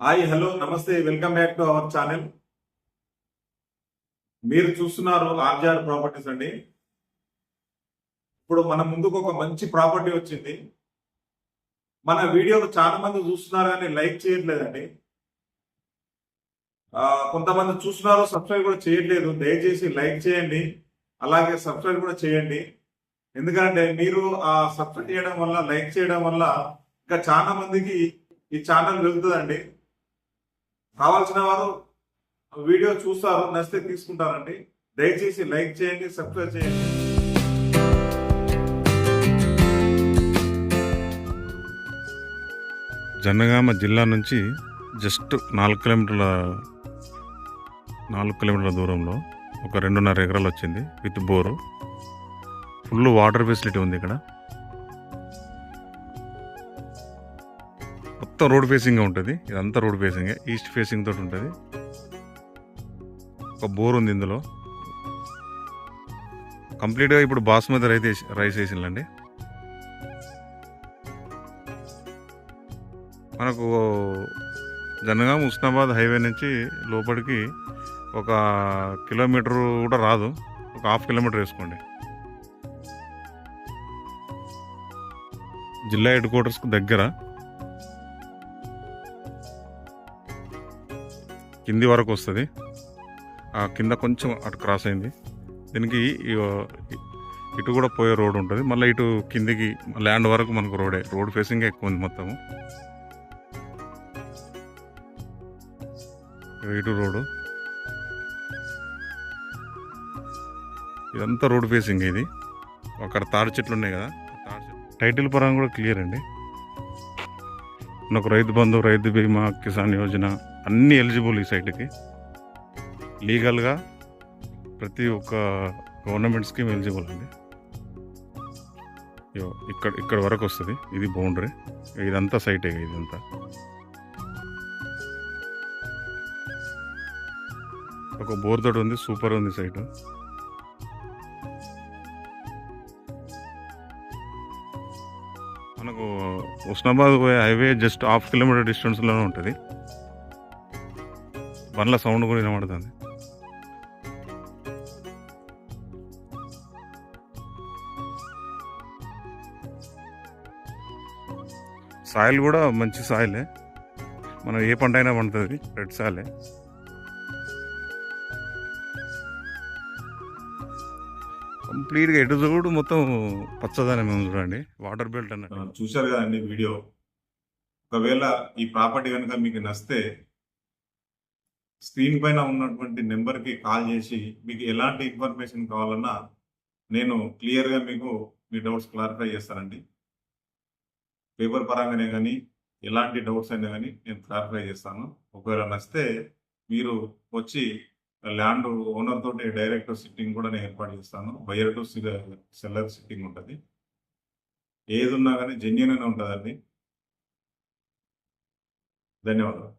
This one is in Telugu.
హాయ్ హలో నమస్తే welcome back to our channel. మీరు చూస్తున్నారు ఆర్జార్ ప్రాపర్టీస్ అండి. ఇప్పుడు మన ముందుకు ఒక మంచి ప్రాపర్టీ వచ్చింది. మన వీడియోలు చాలా మంది చూస్తున్నారు కానీ లైక్ చేయట్లేదండి. కొంతమంది చూస్తున్నారు సబ్స్క్రైబ్ కూడా చేయట్లేదు. దయచేసి లైక్ చేయండి. అలాగే సబ్స్క్రైబ్ కూడా చేయండి. ఎందుకంటే మీరు ఆ సబ్స్క్రైబ్ చేయడం వల్ల లైక్ చేయడం వల్ల ఇంకా చాలా మందికి ఈ ఛానల్ వెళ్తుందండి. కావాల్సిన వారు వీడియో చూస్తారు నచ్చితే తీసుకుంటారండి. దయచేసి లైక్ చేయండి సబ్స్క్రైబ్ చేయండి. జనగామ జిల్లా నుంచి జస్ట్ నాలుగు కిలోమీటర్ల నాలుగు కిలోమీటర్ల దూరంలో ఒక రెండున్నర ఎకరాలు వచ్చింది with bore. Full water facility ఉంది ఇక్కడ. మొత్తం రోడ్ ఫేసింగ్ ఉంటుంది. ఇదంతా రోడ్ ఫేసింగే. ఈస్ట్ ఫేసింగ్ తోటి ఉంటుంది. ఒక బోర్ ఉంది ఇందులో. కంప్లీట్గా ఇప్పుడు బాస్మతి రైస్ రైస్ వేసిందండి మనకు జనగాం ఉస్నాబాద్ హైవే నుంచి లోపలికి ఒక కిలోమీటర్ కూడా రాదు. ఒక హాఫ్ కిలోమీటర్ వేసుకోండి. జిల్లా హెడ్ క్వార్టర్స్కు దగ్గర కింది వరకు వస్తుంది. ఆ కింద కొంచెం అటు క్రాస్ అయింది. దీనికి ఇటు కూడా పోయే రోడ్ ఉంటుంది. మళ్ళీ ఇటు కిందికి ల్యాండ్ వరకు మనకు రోడే రోడ్ ఫేసింగ్ ఎక్కువ ఉంది మొత్తము. ఇటు రోడ్డు ఇదంతా రోడ్ ఫేసింగ్ ఇది. అక్కడ తాడి చెట్లు ఉన్నాయి కదా. టైటిల్ పరంగా కూడా క్లియర్ అండి. నాకు రైతు బంధు రైతు బీమా కిసాన్ యోజన అన్నీ ఎలిజిబుల్ ఈ సైట్కి. లీగల్గా ప్రతి ఒక్క గవర్నమెంట్ స్కీమ్ ఎలిజిబుల్ అండి. ఇగో ఇక్కడ ఇక్కడ వరకు వస్తుంది. ఇది బౌండరీ. ఇదంతా సైటే ఇదంతా. ఒక బోర్దడు ఉంది సూపర్ ఉంది సైటు. మనకు ఉస్నాబాద్ పోయే హైవే జస్ట్ హాఫ్ కిలోమీటర్ డిస్టెన్స్లోనే ఉంటుంది. బండ్ల సౌండ్ కూడా వినబడుతుంది. సాయిల్ కూడా మంచి సాయిలే. మనం ఏ పంట అయినా పండుతుంది రెడ్ సాయిలే. కంప్లీట్గా ఎటు చూడు మొత్తం పచ్చదనం ఉంది చూడండి. వాటర్ బెల్ట్ అన్నట్టు. చూశారు కదండి వీడియో. ఒకవేళ ఈ ప్రాపర్టీ కనుక మీకు నచ్చితే స్క్రీన్ పైన ఉన్నటువంటి నెంబర్కి కాల్ చేసి మీకు ఎలాంటి ఇన్ఫర్మేషన్ కావాలన్నా నేను క్లియర్గా మీకు మీ డౌట్స్ క్లారిఫై చేస్తానండి. పేపర్ పరంగానే కానీ ఎలాంటి డౌట్స్ అయినా కానీ నేను క్లారిఫై చేస్తాను. ఒకవేళ నచ్చితే మీరు వచ్చి ల్యాండ్ ఓనర్ తోటి డైరెక్ట్ సిట్టింగ్ కూడా నేను ఏర్పాటు చేస్తాను. బయర్ టు సెల్లర్ సిట్టింగ్ ఉంటుంది. ఏది ఉన్నా కానీ జెన్యున్ ఉంటుందండి. ధన్యవాదాలు.